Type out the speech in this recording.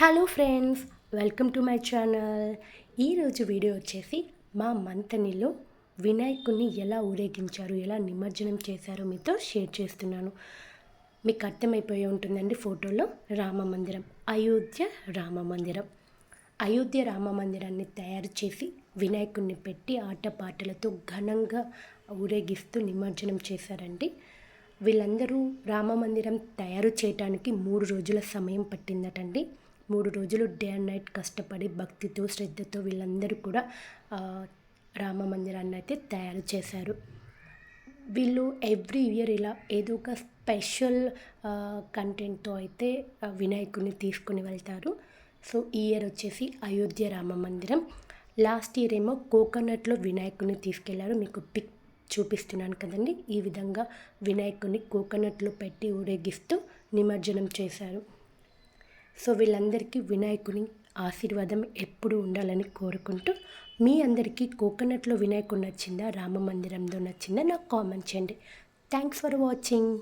Hello friends welcome to my channel ఈరోజు video వచ్చేసి మా మంతనిలో వినాయకుడిని ఎలా ఊరేగించారు ఎలా నిమజ్జనం చేశారో మీతో షేర్ చేస్తున్నాను. మీకు అర్థమైపోయి ఉంటుందండి ఫోటోలో రామ మందిరం అయోధ్య రామ మందిరం. అయోధ్య రామ మందిరాన్ని తయారు చేసి వినాయకుడిని పెట్టి ఆటపాటలతో ఘనంగా ఊరేగిస్తూ నిమజ్జనం చేశారండి. వీళ్ళందరూ రామ మందిరం తయారు చేయడానికి మూడు రోజుల సమయం పట్టిందటండి. మూడు రోజులు డే అండ్ నైట్ కష్టపడి భక్తితో శ్రద్ధతో వీళ్ళందరూ కూడా రామ మందిరాన్ని అయితే తయారు చేశారు. వీళ్ళు ఎవ్రీ ఇయర్ ఇలా ఏదో ఒక స్పెషల్ కంటెంట్తో అయితే వినాయకుడిని తీసుకుని వెళ్తారు. సో ఈ ఇయర్ వచ్చేసి అయోధ్య రామ మందిరం. లాస్ట్ ఇయర్ ఏమో కోకోనట్లో వినాయకుడిని తీసుకెళ్ళారు. మీకు పిక్ చూపిస్తున్నాను కదండి. ఈ విధంగా వినాయకుడిని కోకోనట్లో పెట్టి ఊరేగిస్తూ నిమజ్జనం చేశారు. సో వీళ్ళందరికీ వినాయకుని ఆశీర్వాదం ఎప్పుడు ఉండాలని కోరుకుంటూ మీ అందరికీ కోకోనట్లో వినాయకుడు నచ్చిందా రామ మందిరంలో నచ్చిందా నాకు కామెంట్ చేయండి. Thanks for watching